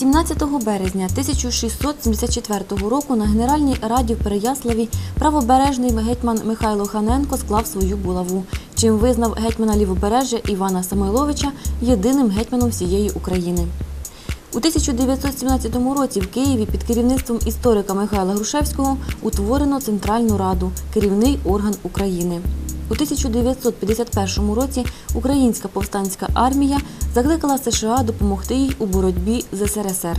17 березня 1674 року на Генеральній раді в Переяславі правобережний гетьман Михайло Ханенко склав свою булаву, чим визнав гетьмана Лівобережжя Івана Самойловича єдиним гетьманом всієї України. У 1917 році в Києві під керівництвом історика Михайла Грушевського утворено Центральну Раду керівний орган України. У 1951 році Українська повстанська армія закликала США допомогти їй у боротьбі з СРСР.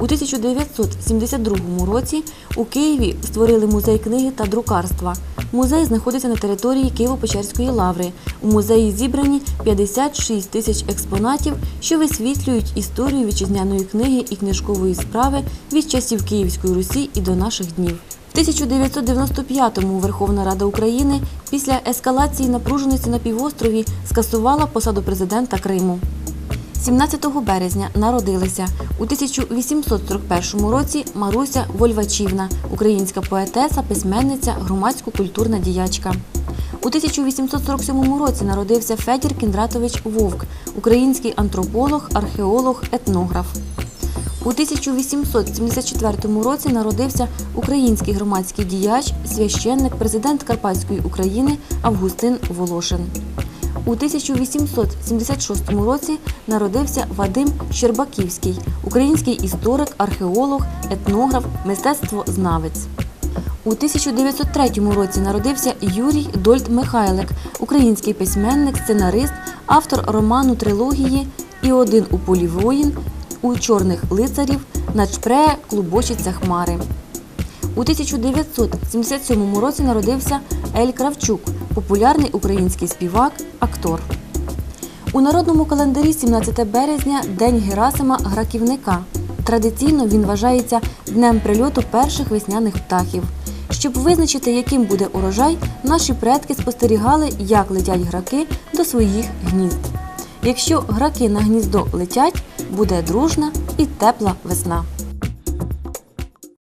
У 1972 році у Києві створили музей книги та друкарства. Музей знаходиться на території Києво-Печерської лаври. У музеї зібрані 56 тисяч експонатів, що висвітлюють історію вітчизняної книги і книжкової справи від часів Київської Русі і до наших днів. В 1995-му Верховна Рада України після ескалації напруженості на півострові скасувала посаду президента Криму. 17 березня народилися у 1841 році Маруся Вольвачівна, українська поетеса, письменниця, громадсько-культурна діячка. У 1847 році народився Федір Кіндратович Вовк, український антрополог, археолог, етнограф. У 1874 році народився український громадський діяч, священник, президент Карпатської України Августин Волошин. У 1876 році народився Вадим Щербаківський, український історик, археолог, етнограф, мистецтвознавець. У 1903 році народився Юрій Дольт Михайлик, український письменник, сценарист, автор роману трилогії І один у полі воїн, у чорних лицарів, начпреє клубочиться хмари. У 1977 році народився Ель Кравчук, популярний український співак, актор. У народному календарі 17 березня День Герасима Граківника. Традиційно він вважається днем прильоту перших весняних птахів. Щоб визначити, яким буде урожай, наші предки спостерігали, як летять граки до своїх гнізд. Якщо граки на гніздо летять, буде дружна і тепла весна.